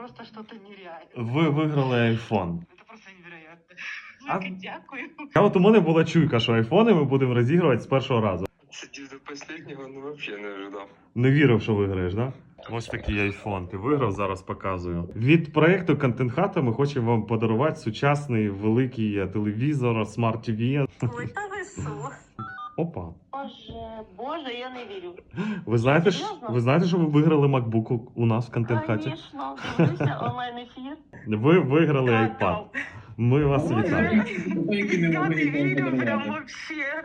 просто что-то нереальное. Ви виграли iPhone. Это просто невероятно. А- дякую. А от у мене була чуйка, що айфони ми будемо розігрувати з першого разу. Сидів до последнего, ну вообще не ожидав. Не вірив, що виграєш, да? Ось такий айфон. Ти виграв, зараз показую. Від проекту Content Hut ми хочемо вам подарувати сучасний великий телевізор, смарт TV. Ой, та ви? Опа. Боже, боже, я не вірю. Ви знаєте, ж- Серйозно? ви знаєте, що ви виграли MacBook у- у нас в Hut? Звісно, дивлюся онлайн ефір. Ви виграли iPad. Ми вас вітаємо. Я не вірю прям вообще.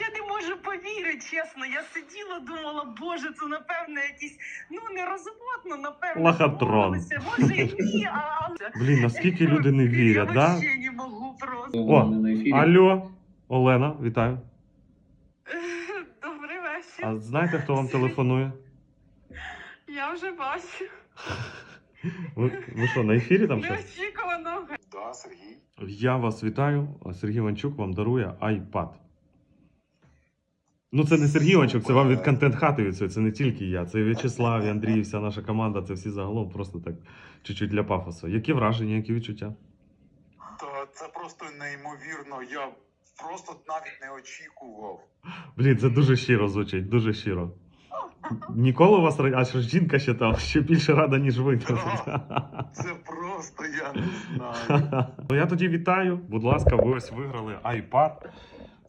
Я не можу повірити, чесно. Я сиділа, думала, боже, це напевно якісь, ну не розводно, напевно. Лохотрон. Може і ні, а... Блін, наскільки люди не вірять, Я да? вообще не можу просто. О, Алло, Олена, вітаю. А знаєте, хто вам телефонує? Я вже бачу. Ви, ви що, на ефірі там щось? Неочікувано. Да, Сергій. Я вас вітаю. Сергій Ванчук вам дарує iPad. Ну, це не Сергій Ванчук, це вам від контент хати від цього. Це не тільки я. Це і В'ячеслав, і Андрій, і вся наша команда. Це всі загалом просто так чуть-чуть для пафосу. Які враження, які відчуття? Та це просто неймовірно. Я просто навіть не очікував. Блін, це дуже щиро звучить, дуже щиро. Ніколи у вас а що ж жінка ще там ще більше рада, ніж ви. Це просто я не знаю. Ну я тоді вітаю. Будь ласка, ви ось виграли iPad.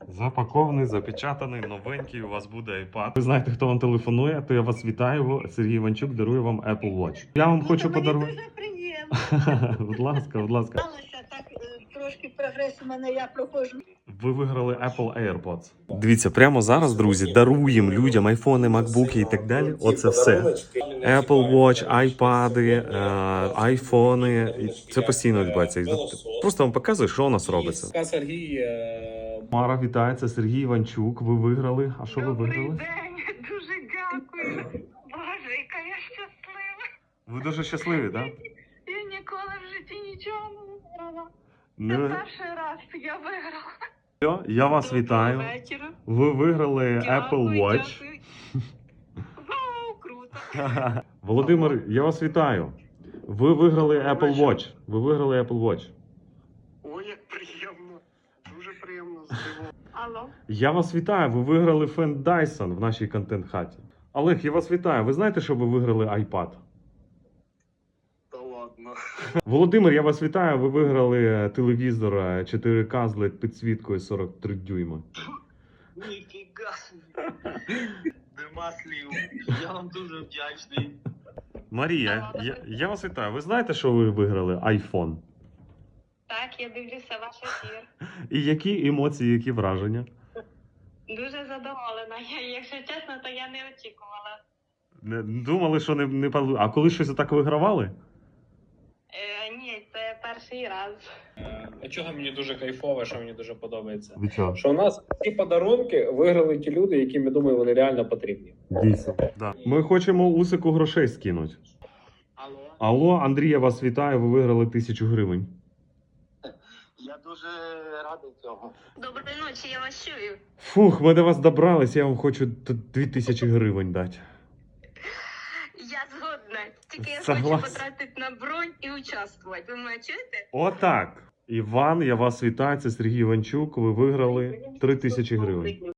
Запакований, запечатаний, новенький. У вас буде iPad. Ви знаєте, хто вам телефонує, то я вас вітаю. Сергій Іванчук дарує вам Apple Watch. Я вам хочу подарувати. Дуже приємно. будь ласка, будь ласка. Сталося так е, трошки прогрес у мене, я проходжу. Ви виграли Apple AirPods. Дивіться, прямо зараз, друзі, даруємо людям айфони, макбуки і так далі. Оце все. Apple Watch, айпади, е, айфони. Це постійно відбувається. Просто вам показую, що у нас робиться. Сергій е, Мара, вітається, Сергій Іванчук. Ви виграли. А що ви виграли? дуже дякую. Боже, яка я щаслива. Ви дуже щасливі, так? Я ніколи в житті нічого не виграла. Це перший раз я виграла. Все, Я вас Доброго вітаю. вечора. Ви виграли Apple Watch. дякую. Вау, круто. Володимир, я вас вітаю. Ви виграли Apple Watch. Ви виграли Apple Watch. Ой, як приємно. Дуже приємно здивовано. Алло. Я вас вітаю. Ви виграли фен Dyson в нашій контент-хаті. Олег, я вас вітаю. Ви знаєте, що ви виграли iPad? Володимир, я вас вітаю. Ви виграли е, телевізор е, 4К з LED підсвіткою 43 дюйма. Ніфіга. Нема слів. Я вам дуже вдячний. Марія, я, я вас вітаю. Ви знаєте, що ви виграли iPhone? Так, я дивлюся ваш ефір. І які емоції, які враження? Дуже задоволена. Я, якщо чесно, то я не очікувала. Не думали, що не, не пал- А коли щось так вигравали? Е, ні, це перший раз. а чого мені дуже кайфово, що мені дуже подобається. Від чого? Що у нас ці подарунки виграли ті люди, яким я думаю, вони реально потрібні. Дійсно. Да. Ми хочемо усику грошей скинути. Алло, Алло, Андрій, я вас вітаю. Ви виграли тисячу гривень. я дуже радий цього. Доброї ночі, я вас чую. Фух, ми до вас добрались, я вам хочу т- дві тисячі гривень дати. Тільки я Согласен. хочу потратити на бронь і участвувати. Ви мене чуєте? Отак. Іван, я вас вітаю. Це Сергій Іванчук. Ви виграли три тисячі гривень.